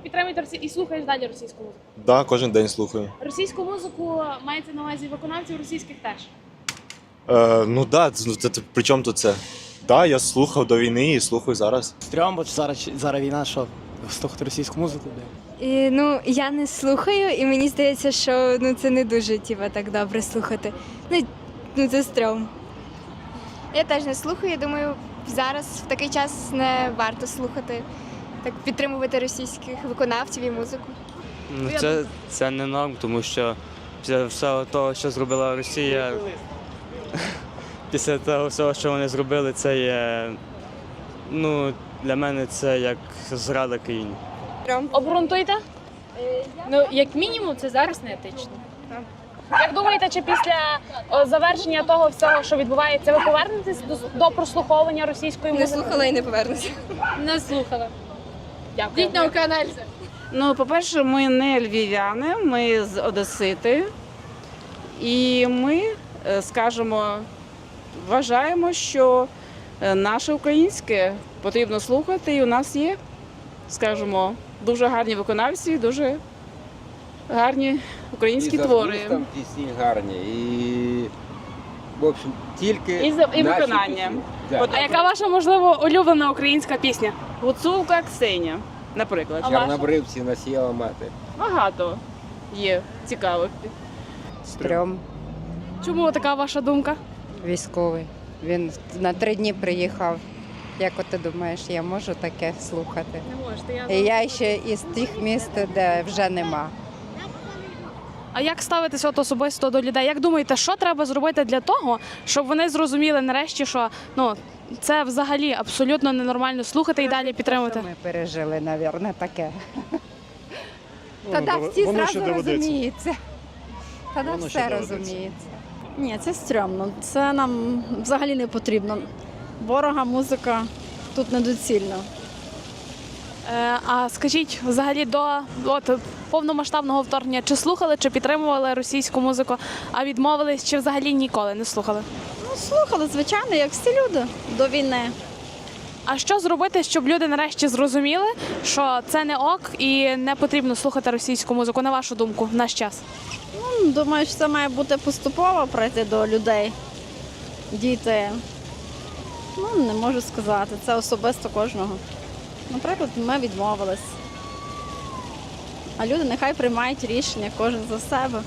Ти підтримуєш росі... і слухаєш далі російську музику. Да, кожен день слухаю. Російську музику мається на увазі виконавців російських теж. Е, ну да, це, це, це, при чому тут це? Да, я слухав до війни і слухаю зараз. Стрьом, бо зараз, зараз війна, що слухати російську музику. Де? І, ну, я не слухаю, і мені здається, що ну, це не дуже тіба, так добре слухати. Ну, ну це стрьом. Я теж не слухаю. Думаю, зараз в такий час не варто слухати, так підтримувати російських виконавців і музику. Ну, це, це не норм, тому що після всього того, що зробила Росія, після того всього, що вони зробили, це є. Ну, для мене це як зрада країні. Обґрунтуйте? Ну, як мінімум, це зараз не етично. Як думаєте, чи після о, завершення того всього, що відбувається, ви повернетесь до, до прослуховування російської музики? Не слухала і не повернуся. Не слухала. Дякую. На аналіз. Ну, по-перше, ми не львів'яни, ми з Одесити. І ми, е, скажімо, вважаємо, що е, наше українське потрібно слухати, і у нас є, скажімо, дуже гарні виконавці, дуже гарні українські і за твори. змістом пісні гарні, і в общем, тільки І за- і наші виконання. пісні. Да. От, А яка ваша, можливо, улюблена українська пісня? Гуцулка Ксеня, наприклад. А? Чорнобривці насіяла мати. Багато є цікавих. Стрьом Чому така ваша думка? військовий. Він на три дні приїхав. Як от ти думаєш, я можу таке слухати? Не можете. І я ще із тих міст, де вже нема. А як ставитися от особисто до людей? Як думаєте, що треба зробити для того, щоб вони зрозуміли нарешті, що ну це взагалі абсолютно ненормально слухати і далі підтримувати? Ми пережили, мабуть, таке. Тоді всі зразу розуміються. Тоді Воно ще все доведеться. розуміється. Ні, це стрьомно. Це нам взагалі не потрібно. Ворога, музика тут недоцільно. Е, а скажіть, взагалі до от, повномасштабного вторгнення, чи слухали, чи підтримували російську музику, а відмовились, чи взагалі ніколи не слухали? Ну, слухали, звичайно, як всі люди до війни. А що зробити, щоб люди нарешті зрозуміли, що це не ок і не потрібно слухати російську музику, на вашу думку, в наш час? Ну, думаю, що це має бути поступово прийти до людей. Діти. Ну, не можу сказати. Це особисто кожного. Наприклад, ми відмовились. А люди нехай приймають рішення, кожен за себе.